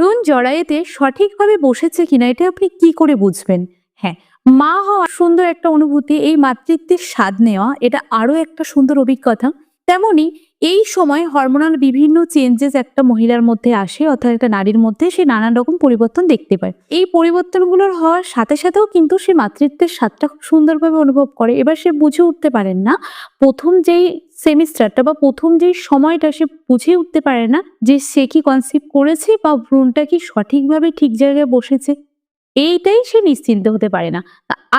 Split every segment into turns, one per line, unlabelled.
ভ্রূণ জরায়ুতে সঠিকভাবে বসেছে কিনা, এটা আপনি কি করে বুঝবেন? হ্যাঁ মা হওয়া সুন্দর একটা অনুভূতি, এই মাতৃত্বের স্বাদ নেওয়া, এটা আরও একটা সুন্দর অভিজ্ঞতা। তেমনি এই সময় হরমোনাল বিভিন্ন চেঞ্জেস একটা মহিলার মধ্যে আসে, অর্থাৎ একটা নারীর মধ্যে সে নানান রকম পরিবর্তন দেখতে পায়। এই পরিবর্তনগুলোর হওয়ার সাথে সাথেও কিন্তু সে মাতৃত্বের স্বাদটা খুব সুন্দরভাবে অনুভব করে। এবার সে বুঝে উঠতে পারেন না, প্রথম যেই সেমিস্টারটা বা প্রথম যেই সময়টা সে বুঝে উঠতে পারে না যে সে কি কনসিভ করেছে বা ভ্রূণটা কি সঠিকভাবে ঠিক জায়গায় বসেছে, এইটাই সে নিশ্চিন্ত হতে পারে না।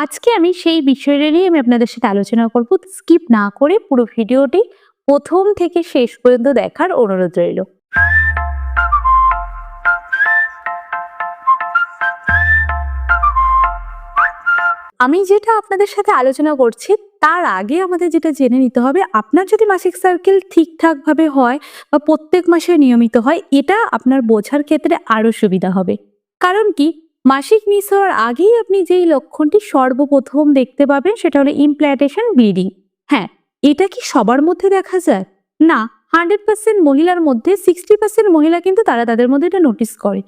আজকে আমি সেই বিষয়টা নিয়ে আমি আপনাদের সাথে আলোচনা করব। স্কিপ না করে পুরো ভিডিওটি প্রথম থেকে শেষ পর্যন্ত দেখার অনুরোধ রইল। আমি যেটা আপনাদের সাথে আলোচনা করছি তার আগে আমাদের যেটা জেনে নিতে হবে, আপনার যদি মাসিক সার্কেল ঠিকঠাকভাবে হয় বা প্রত্যেক মাসে নিয়মিত হয়, এটা আপনার বোঝার ক্ষেত্রে আরও সুবিধা হবে। কারণ কি? মাসিক মিস হওয়ার আগেই আপনি যেই লক্ষণটি সর্বপ্রথম দেখতে পাবেন, সেটা হলো ইমপ্ল্যান্টেশন ব্লিডিং হ্যাঁ এটা কি সবার মধ্যে দেখা যায়? না হান্ড্রেড পার্সেন্ট মহিলার মধ্যে সিক্সটি পার্সেন্ট মহিলা কিন্তু তারা তাদের মধ্যে এটা নোটিস করে।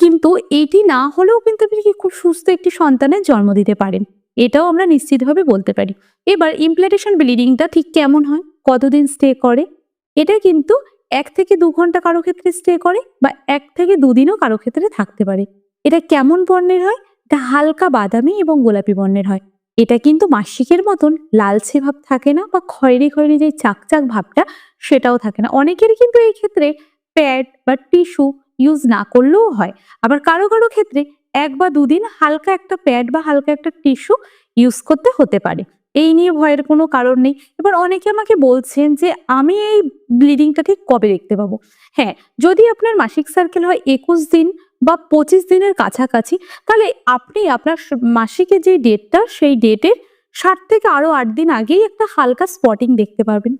কিন্তু এটি না হলেও কিন্তু আপনি কি খুব সুস্থ একটি সন্তানের জন্ম দিতে পারেন। এটাও আমরা নিশ্চিতভাবে বলতে পারি। এবার ইমপ্ল্যান্টেশন ব্লিডিংটা ঠিক কেমন হয়? কতদিন স্টে করে? এটা কিন্তু এক থেকে দু ঘণ্টা কারও ক্ষেত্রে স্টে করে বা এক থেকে দুদিনও কারও ক্ষেত্রে থাকতে পারে। এটা কেমন বর্ণের হয়? এটা হালকা বাদামি এবং গোলাপি বর্ণের হয়। এটা কিন্তু মাসিকের মতন লালচে ভাব থাকে না বা খয়েরি খয়েরি যে চাকচাক ভাবটা সেটাও থাকে না। অনেকের কিন্তু এই ক্ষেত্রে প্যাড বা টিস্যু ইউজ না করলেও হয়। আবার কারও কারও ক্ষেত্রে এক বা দুদিন হালকা একটা প্যাড বা হালকা একটা টিস্যু ইউজ করতে হতে পারে। এই নিয়ে ভয়ের কোনো কারণ নেই। এবার অনেকে আমাকে বলছেন যে, আমি এই ব্লিডিংটা ঠিক কবে দেখতে পাবো? হ্যাঁ যদি আপনার মাসিক সার্কেল হয় একুশ দিন বা পঁচিশ দিনের কাছাকাছি, তাহলে আপনি আপনার মাসিকের যে ডেটটা সেই ডেটের ষাট থেকে আরও আট দিন আগেই একটা হালকা স্পটিং দেখতে পারবেন।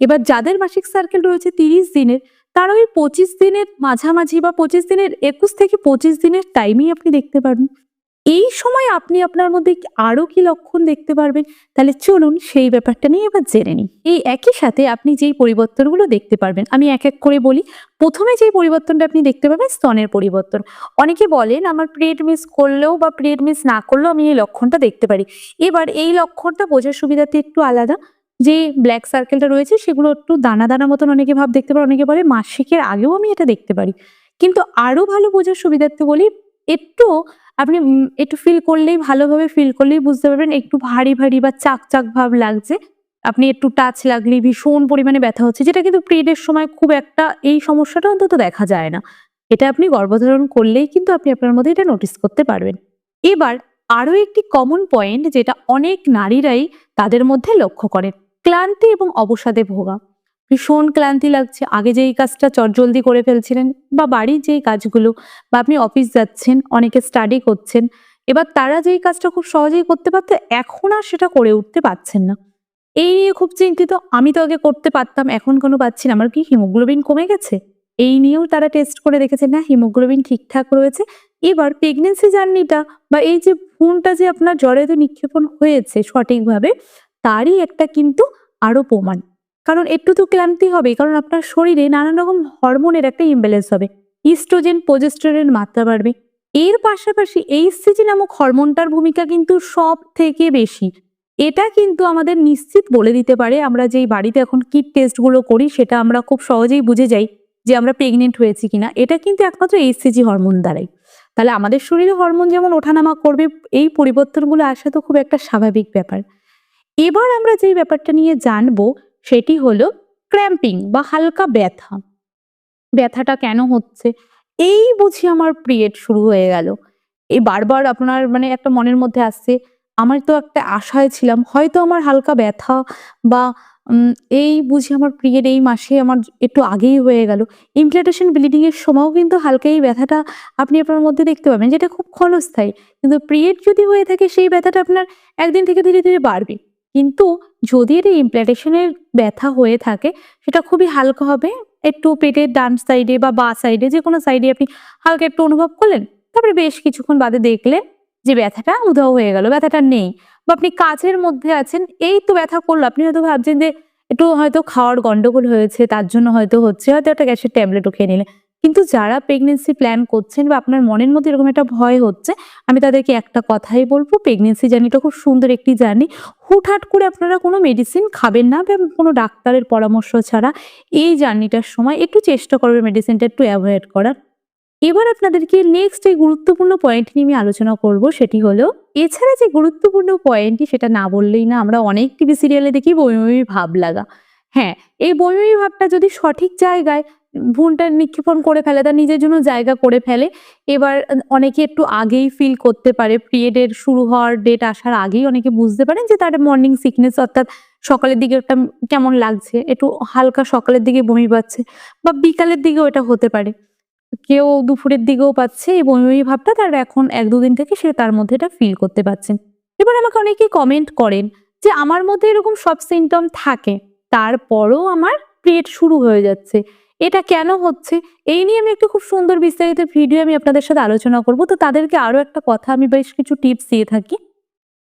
এবার যাদের মাসিক সার্কেল রয়েছে তিরিশ দিনের তারা ওই পঁচিশ দিনের মাঝামাঝি বা পঁচিশ দিনের একুশ থেকে পঁচিশ দিনের টাইমেই আপনি দেখতে পারবেন। এই সময় আপনি আপনার মধ্যে কি- আরও কি লক্ষণ দেখতে পারবেন? তাহলে চলুন সেই ব্যাপারটা নিয়ে এবার জেনে নিই। এই একই সাথে আপনি যেই পরিবর্তনগুলো দেখতে পারবেন, আমি এক এক করে বলি। প্রথমে যেই পরিবর্তনটা আপনি দেখতে পাবেন স্তনের পরিবর্তন। অনেকে বলেন, আমার পিরিয়ড মিস করলেও বা পিরিয়ড মিস না করলেও আমি এই লক্ষণটা দেখতে পারি। এবার এই লক্ষণটা বোঝার সুবিধাতে একটু আলাদা। যে ব্ল্যাক সার্কেলটা রয়েছে, সেগুলো একটু দানা দানা মতন অনেকে ভাব দেখতে পারে, অনেকে বলে মাসিকের আগেও আমি এটা দেখতে পারি। কিন্তু আরও ভালো বোঝার সুবিধার্থে বলি, একটু আপনি একটু ফিল করলেই, ভালোভাবে ফিল করলেই বুঝতে পারবেন, একটু ভারী ভারী বা চাক চাক ভাব লাগছে। আপনি একটু টাচ লাগলেই ভীষণ পরিমাণে ব্যথা হচ্ছে, যেটা কিন্তু পিরিয়ডের সময় খুব একটা এই সমস্যাটা অন্তত দেখা যায় না। এটা আপনি গর্ভধারণ করলেই কিন্তু আপনি আপনার মধ্যে এটা নোটিস করতে পারবেন। এবার আরও একটি কমন পয়েন্ট যেটা অনেক নারীরাই তাদের মধ্যে লক্ষ্য করেন। ক্লান্তি এবং অবসাদে ভোগা। ভীষণ ক্লান্তি লাগছে। আগে যেই কাজটা চটজলদি করে ফেলছিলেন বা বাড়ির যেই কাজগুলো বা আপনি অফিস যাচ্ছেন, অনেকে স্টাডি করছেন, এবার তারা যেই কাজটা খুব সহজেই করতে পারত, এখন আর সেটা করে উঠতে পারছেন না। এই নিয়ে খুব চিন্তিত। আমি তো আগে করতে পারতাম, এখন কোনো পাচ্ছি না। আমার কি হিমোগ্লোবিন কমে গেছে? এই নিয়েও তারা টেস্ট করে দেখেছে, না, হিমোগ্লোবিন ঠিকঠাক রয়েছে। এবার প্রেগনেন্সি জার্নিটা বা এই যে ভ্রূণটা যে আপনার জরায়ুতে নিক্ষেপণ হয়েছে সঠিকভাবে তারই একটা কিন্তু আরও প্রমাণ। কারণ একটু তো ক্লান্তি হবে, কারণ আপনার শরীরে নানান রকম হরমোনের একটা ইমব্যালেন্স হবে। ইস্ট্রোজেন প্রোজেস্টেরনের মাত্রা বাড়বে। এর পাশাপাশি এইচসিজি নামক হরমোনটার ভূমিকা কিন্তু সব থেকে বেশি। এটা কিন্তু আমাদের নিশ্চিত বলে দিতে পারে, আমরা যেই বাড়িতে এখন কিট টেস্টগুলো করি, সেটা আমরা খুব সহজেই বুঝে যাই যে আমরা প্রেগনেন্ট হয়েছি কিনা। এটা কিন্তু একমাত্র এইচসিজি হরমোন দ্বারাই। তাহলে আমাদের শরীরে হরমোন যেমন ওঠানামা করবে, এই পরিবর্তনগুলো আসা তো খুব একটা স্বাভাবিক ব্যাপার। এবার আমরা যেই ব্যাপারটা নিয়ে জানব, সেটি হলো ক্র্যাম্পিং বা হালকা ব্যথা। ব্যথাটা কেন হচ্ছে? এই বুঝি আমার পিরিয়ড শুরু হয়ে গেল। এই বারবার আপনার মানে একটা মনের মধ্যে আসছে, আমার তো একটা আশায় ছিলাম, হয়তো আমার হালকা ব্যথা বা এই বুঝি আমার পিরিয়ড এই মাসে আমার একটু আগেই হয়ে গেল। ইমপ্লান্টেশন ব্লিডিং এর সময়ও কিন্তু হালকা এই ব্যথাটা আপনি আপনার মধ্যে দেখতে পাবেন, যেটা খুব ক্ষণস্থায়ী। কিন্তু পিরিয়ড যদি হয়ে থাকে, সেই ব্যথাটা আপনার একদিন থেকে ধীরে ধীরে বাড়বে। কিন্তু যদি এটা ইমপ্লান্টেশনের ব্যথা হয়ে থাকে, সেটা খুবই হালকা হবে। একটু পেটের ডান সাইডে বা বা সাইডে যে কোনো সাইডে আপনি হালকা একটু অনুভব করলেন, তারপরে বেশ কিছুক্ষণ বাদে দেখলেন যে ব্যথাটা উধাও হয়ে গেল, ব্যথাটা নেই। বা আপনি কাজের মধ্যে আছেন, এই তো ব্যথা করল, আপনি হয়তো ভাবছেন যে একটু হয়তো খাওয়ার গন্ডগোল হয়েছে, তার জন্য হয়তো হচ্ছে, হয়তো একটা গ্যাসের ট্যাবলেটও খেয়ে নিলেন। কিন্তু যারা প্রেগনেন্সি প্ল্যান করছেন বা আপনার মনের মধ্যে এরকম একটা ভয় হচ্ছে, আমি তাদেরকে একটা কথাই বলব প্রেগনেন্সি জার্নিটা খুব সুন্দর একটি জার্নি হুটহাট করে আপনারা কোনো মেডিসিন খাবেন না বা কোনো ডাক্তারের পরামর্শ ছাড়া এই জার্নিটার সময় একটু চেষ্টা করবে মেডিসিনটা একটু অ্যাভয়েড করার। এবার আপনাদেরকে নেক্সট এই গুরুত্বপূর্ণ পয়েন্ট নিয়ে আমি আলোচনা করব সেটি হলো, এছাড়া যে গুরুত্বপূর্ণ পয়েন্টটি সেটা না বললেই না আমরা অনেক টিভি সিরিয়ালে দেখি বমি বমি ভাব লাগা। হ্যাঁ এই বমি ভাবটা যদি সঠিক জায়গায় ভুলটা নিক্ষেপণ করে ফেলে, তার নিজের জন্য জায়গা করে ফেলে। এবার অনেকে একটু আগেই ফিল করতে পারে পিরিয়ডের শুরু হওয়ার ডেট আসার আগেই অনেকে বুঝতে পারেন যে তার মর্নিং সিকনেস অর্থাৎ সকালের দিকে ওটা কেমন লাগছে, একটু হালকা সকালের দিকে বমি পাচ্ছে বা বিকালের দিকেও এটা হতে পারে। কেউ দুপুরের দিকেও পাচ্ছে এই বমি বমি ভাবটা, তার এখন এক দুদিন থেকে সে তার মধ্যে এটা ফিল করতে পারছেন এবার আমাকে অনেকে কমেন্ট করেন যে, আমার মধ্যে এরকম সব সিমটম থাকে, তারপরও আমার পিরিয়ড শুরু হয়ে যাচ্ছে। এটা কেন হচ্ছে? এই নিয়ে আমি একটু খুব সুন্দর বিস্তারিত ভিডিও আমি আপনাদের সাথে আলোচনা করব। তো তাদেরকে আরও একটা কথা আমি বেশ কিছু টিপস দিয়ে থাকি।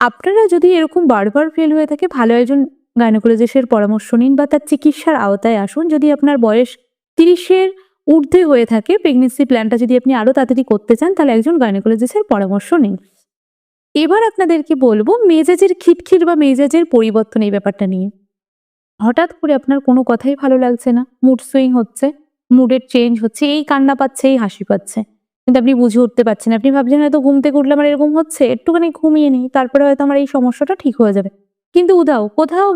আপনারা যদি এরকম বারবার ফেল হয়ে থাকে, ভালো একজন গাইনোকোলজিস্টের পরামর্শ নিন বা তার চিকিৎসার আওতায় আসুন। যদি আপনার বয়স তিরিশের ঊর্ধ্বে হয়ে থাকে প্রেগনেন্সি প্ল্যানটা যদি আপনি আরও তাড়াতাড়ি করতে চান, তাহলে একজন গাইনোকোলজিস্টের পরামর্শ নিন। এবার আপনাদেরকে বলব, মেজাজের খিটখিট বা মেজাজের পরিবর্তন এই ব্যাপারটা নিয়ে। হঠাৎ করে আপনার কোনো কথাই ভালো লাগছে না মুড সুইং হচ্ছে মুডের চেঞ্জ হচ্ছে, এই কান্না পাচ্ছে, এই হাসি পাচ্ছে। কিন্তু আপনি বুঝে উঠতে পারছেন আপনি ভাবছেন হয়তো ঘুম থেকে উঠলে আমার এরকম হচ্ছে, একটুখানি ঘুমিয়ে নিই, তারপরে হয়তো আমার এই সমস্যাটা ঠিক হয়ে যাবে। কিন্তু উদাও কোথাও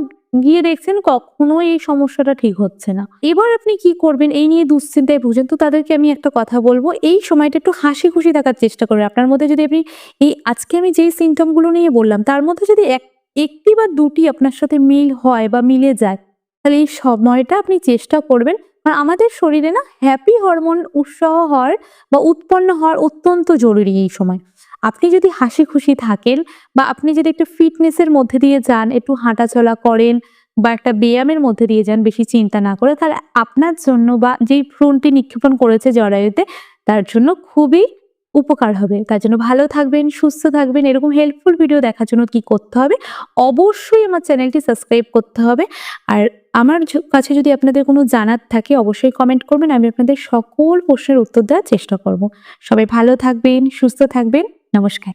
গিয়ে দেখছেন কখনোই এই সমস্যাটা ঠিক হচ্ছে না। এবার আপনি কি করবেন, এই নিয়ে দুশ্চিন্তায় ভুগছেন, তো তাদেরকে আমি একটা কথা বলব, এই সময়টা একটু হাসি খুশি থাকার চেষ্টা করবেন। আপনার মধ্যে যদি আপনি এই আজকে আমি যেই সিমটমগুলো নিয়ে বললাম, তার মধ্যে যদি এক একটি বা দুটি আপনার সাথে মিল হয় বা মিলে যায়, তাহলে এই সময়টা আপনি চেষ্টা করবেন। আর আমাদের শরীরে না হ্যাপি হরমোন উৎসাহ হওয়ার বা উৎপন্ন হওয়ার অত্যন্ত জরুরি এই সময়। আপনি যদি হাসি খুশি থাকেন বা আপনি যদি একটু ফিটনেসের মধ্যে দিয়ে যান, একটু হাঁটাচলা করেন বা একটা ব্যায়ামের মধ্যে দিয়ে যান, বেশি চিন্তা না করে, তাহলে আপনার জন্য বা যেই ভ্রূণটি নিক্ষেপণ করেছে জরায়ুতে, তার জন্য খুবই উপকার হবে। তার জন্য ভালো থাকবেন, সুস্থ থাকবেন। এরকম হেল্পফুল ভিডিও দেখার জন্য কি করতে হবে? অবশ্যই আমার চ্যানেলটি সাবস্ক্রাইব করতে হবে। আর আমার কাছে যদি আপনাদের কোনো জানার থাকে, অবশ্যই কমেন্ট করবেন। আমি আপনাদের সকল প্রশ্নের উত্তর দেওয়ার চেষ্টা করব। সবাই ভালো থাকবেন, সুস্থ থাকবেন। নমস্কার।